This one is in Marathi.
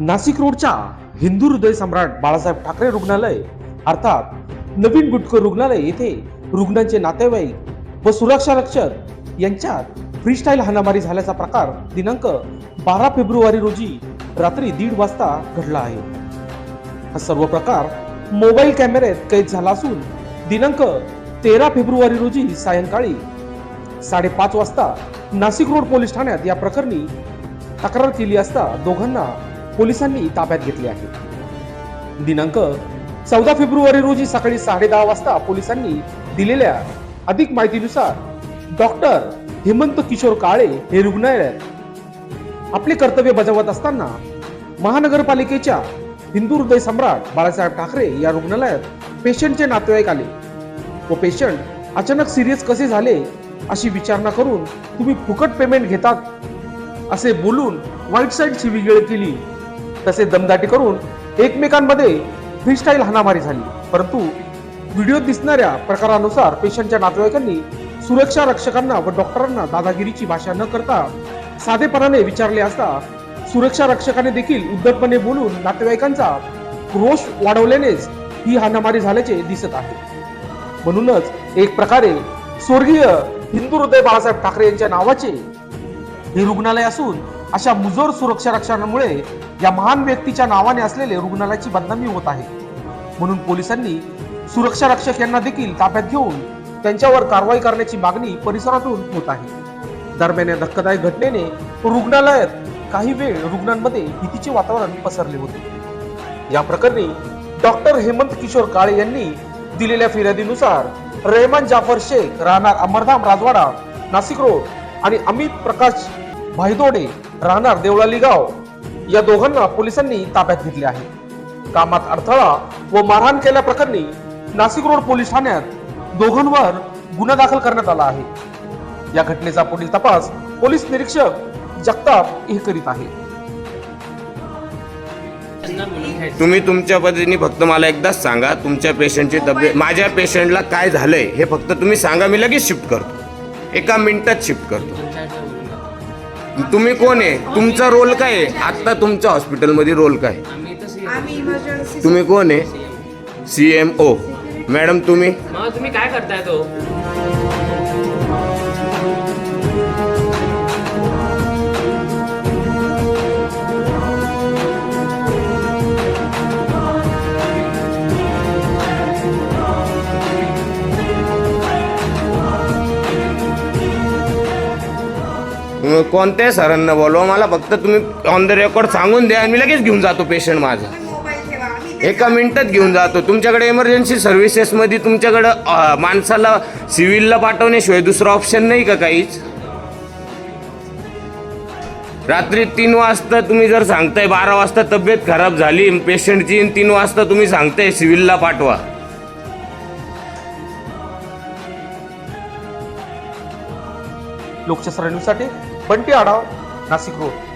नाशिक रोडच्या हिंदू हृदय सम्राट बाळासाहेब ठाकरे रुग्णालय अर्थात नवीन बुटकर रुग्णालय येथे रुग्णांचे नातेवाईक व सुरक्षा रक्षक यांच्यात फ्रीस्टाईल हाणामारी झाल्याचा प्रकार दिनांक बारा फेब्रुवारी रोजी रात्री दीड वाजता घडला आहे. हा सर्व प्रकार मोबाईल कॅमेऱ्यात कैद झाला असून दिनांक तेरा फेब्रुवारी रोजी सायंकाळी साडेपाच वाजता नाशिक रोड पोलीस ठाण्यात या प्रकरणी तक्रार केली असता दोघांना पोलिसांनी ताब्यात घेतले आहे. दिनांक चौदा फेब्रुवारी रोजी सकाळी साडे दहा वाजता पोलिसांनी दिलेल्या अधिक माहितीनुसार डॉक्टर हेमंत किशोर काळे हे रुग्णालयात आपले कर्तव्य बजावत असताना महानगरपालिकेच्या हिंदू हृदय सम्राट बाळासाहेब ठाकरे या रुग्णालयात पेशंटचे नातेवाईक आले. व पेशंट अचानक सिरियस कसे झाले अशी विचारणा करून तुम्ही फुकट पेमेंट घेतात असे बोलून वाईट साईडची विगळ केली. तसे दमदाटी करून एकमेकांमध्ये फ्रीस्टाईल हाणामारी झाली. परंतु व्हिडिओत दिसणाऱ्या प्रकारानुसार पेशंटच्या नातेवाईकांनी सुरक्षा रक्षकांना व डॉक्टरांना दादागिरीची भाषा न करता साधेपणाने विचारले असता सुरक्षा रक्षकाने देखील उद्धटपणे बोलून नातेवाईकांचा रोष वाढवल्यानेच ही हाणामारी झाल्याचे दिसत आहे. म्हणूनच एक प्रकारे स्वर्गीय हिंदू हृदय बाळासाहेब ठाकरे यांच्या नावाचे हे रुग्णालय असून अशा मुजोर सुरक्षा रक्षणामुळे या महान व्यक्तीच्या नावाने असलेले रुग्णालयाची बदनामी होत आहे. म्हणून पोलिसांनी सुरक्षा रक्षक यांना देखील ताब्यात घेऊन त्यांच्यावर कारवाई करण्याची मागणी परिसरातून होत आहे. दरम्यान या धक्कादायक घटनेने रुग्णालयात काही वेळ रुग्णांमध्ये भीतीचे वातावरण पसरले होते. या प्रकरणी डॉक्टर हेमंत किशोर काळे यांनी दिलेल्या फिर्यादीनुसार रेहमान जाफर शेख राहणार अमरधाम राजवाडा नाशिक रोड आणि अमित प्रकाश भाईदोडे राहणार देवळाली गाव. या दोघांना पोलिसांनी ताब्यात घेतले आहे. कामात अडथळा व मारहाण केल्याप्रकरणी नाशिक रोड पोलीस ठाण्यात दोघांवर गुन्हा दाखल करण्यात आला आहे. या घटनेचा पुढील तपास पोलीस निरीक्षक जगताप हे करीत आहे. तुम्ही तुमच्या पद्धतीने फक्त मला एकदाच सांगा तुमच्या पेशंटची तब्येत माझ्या पेशंटला काय झालंय हे फक्त तुम्ही सांगा मी लगेच शिफ्ट करतो. एका मिनिटात शिफ्ट करतो. तुम्ही कोण आहे? तुमचा रोल काय आहे? आत्ता तुमच्या हॉस्पिटलमध्ये रोल काय? आहे? आम्ही इमर्जन्सी तुम्ही कोण आहे? सी एम ओ मॅडम तुम्ही? मग तुम्ही काय करताय तो? कोणत्याही सरांना बोलवा मला फक्त तुम्ही ऑन द रेकॉर्ड सांगून द्या आणि मी लगेच घेऊन जातो पेशंट माझा. एका मिनिटात घेऊन जातो. तुमच्याकडे इमर्जन्सी सर्व्हिसेसमध्ये तुमच्याकडं माणसाला सिव्हिलला पाठवण्याशिवाय दुसरा ऑप्शन नाही का काहीच? रात्री तीन वाजता तुम्ही जर सांगताय बारा वाजता तब्येत खराब झाली पेशंटची तीन वाजता तुम्ही सांगताय सिव्हिलला पाठवा. लोकशास्त्र बंटी आढाव नाशिक रोड